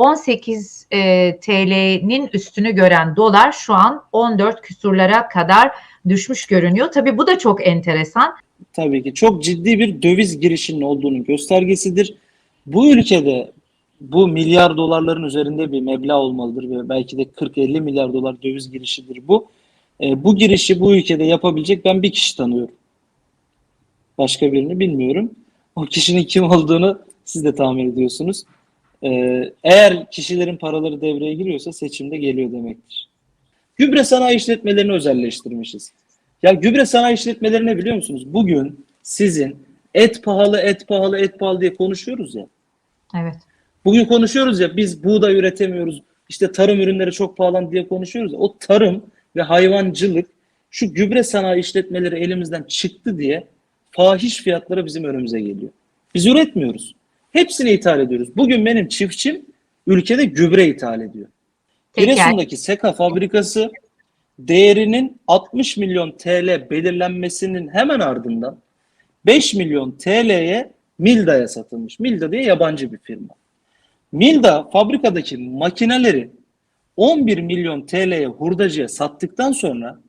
18 e, TL'nin üstünü gören dolar şu an 14 küsurlara kadar düşmüş görünüyor. Tabii bu da çok enteresan. tabii ki çok ciddi bir döviz girişinin olduğunun göstergesidir. Bu ülkede bu milyar dolarların üzerinde bir meblağ olmalıdır ve belki de 40-50 milyar dolar döviz girişidir bu. E, bu girişi bu ülkede yapabilecek ben bir kişi tanıyorum. Başka birini bilmiyorum. O kişinin kim olduğunu siz de tahmin ediyorsunuz. E, eğer kişilerin paraları devreye giriyorsa seçimde geliyor demektir. Gübre sanayi işletmelerini özelleştirmişiz. Ya gübre sanayi işletmeleri ne biliyor musunuz? Bugün sizin et pahalı, et pahalı, et pahalı diye konuşuyoruz ya. Evet. Bugün konuşuyoruz ya biz buğday üretemiyoruz. İşte tarım ürünleri çok pahalı diye konuşuyoruz ya. O tarım ve hayvancılık şu gübre sanayi işletmeleri elimizden çıktı diye fahiş fiyatlara bizim önümüze geliyor. Biz üretmiyoruz. Hepsini ithal ediyoruz. Bugün benim çiftçim ülkede gübre ithal ediyor. Peki. Giresun'daki Seka fabrikası değerinin 60 milyon TL belirlenmesinin hemen ardından 5 milyon TL'ye Milda'ya satılmış. Milda diye yabancı bir firma. Milda fabrikadaki makineleri 11 milyon TL'ye hurdacıya sattıktan sonra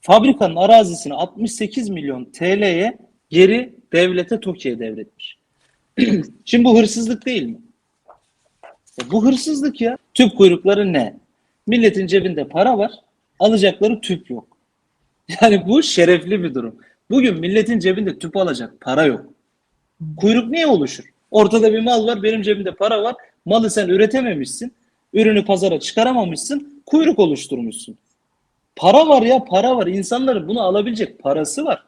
fabrikanın arazisini 68 milyon TL'ye geri devlete TOKİ'ye devretmiş. Şimdi bu hırsızlık değil mi? Ya bu hırsızlık ya. Tüp kuyrukları ne? Milletin cebinde para var, alacakları tüp yok. Yani bu şerefli bir durum. Bugün milletin cebinde tüp alacak para yok. Kuyruk niye oluşur? Ortada bir mal var, benim cebimde para var. Malı sen üretememişsin, ürünü pazara çıkaramamışsın, kuyruk oluşturmuşsun. Para var ya, para var. İnsanların bunu alabilecek parası var.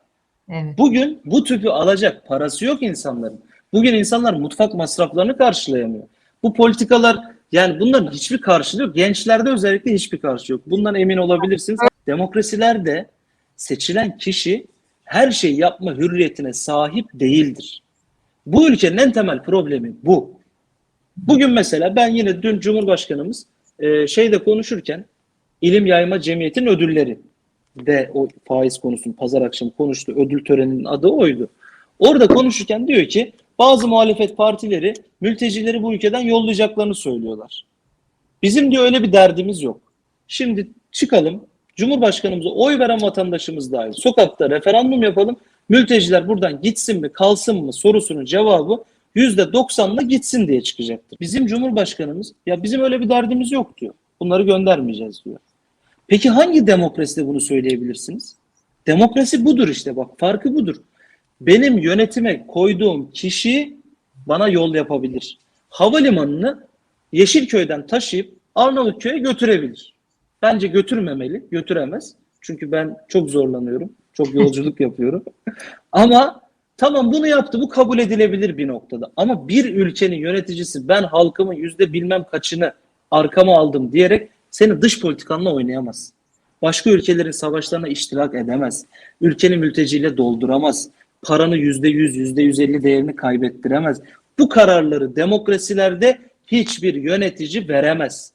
Evet. Bugün bu tüpü alacak parası yok insanların. Bugün insanlar mutfak masraflarını karşılayamıyor. Bu politikalar yani bunların hiçbir karşılığı yok. Gençlerde özellikle hiçbir karşı yok. Bundan emin olabilirsiniz. Demokrasilerde seçilen kişi her şeyi yapma hürriyetine sahip değildir. Bu ülkenin en temel problemi bu. Bugün mesela ben yine dün Cumhurbaşkanımız e, şeyde konuşurken İlim Yayma Cemiyeti'nin ödülleri de o faiz konusunu pazar akşamı konuştu. Ödül töreninin adı oydu. Orada konuşurken diyor ki bazı muhalefet partileri mültecileri bu ülkeden yollayacaklarını söylüyorlar. Bizim diyor öyle bir derdimiz yok. Şimdi çıkalım Cumhurbaşkanımıza oy veren vatandaşımız dahil sokakta referandum yapalım. Mülteciler buradan gitsin mi kalsın mı sorusunun cevabı %90'la gitsin diye çıkacaktır. Bizim Cumhurbaşkanımız ya bizim öyle bir derdimiz yok diyor. Bunları göndermeyeceğiz diyor. Peki hangi demokraside bunu söyleyebilirsiniz? Demokrasi budur işte bak farkı budur. Benim yönetime koyduğum kişi bana yol yapabilir. Havalimanını Yeşilköy'den taşıyıp Arnavutköy'e götürebilir. Bence götürmemeli, götüremez. Çünkü ben çok zorlanıyorum. Çok yolculuk yapıyorum. Ama tamam bunu yaptı. Bu kabul edilebilir bir noktada. Ama bir ülkenin yöneticisi ben halkımın yüzde bilmem kaçını arkama aldım diyerek seni dış politikanla oynayamaz. Başka ülkelerin savaşlarına iştirak edemez. Ülkenin mülteciyle dolduramaz. Paranı yüzde yüz, yüzde yüz elli değerini kaybettiremez. Bu kararları demokrasilerde hiçbir yönetici veremez.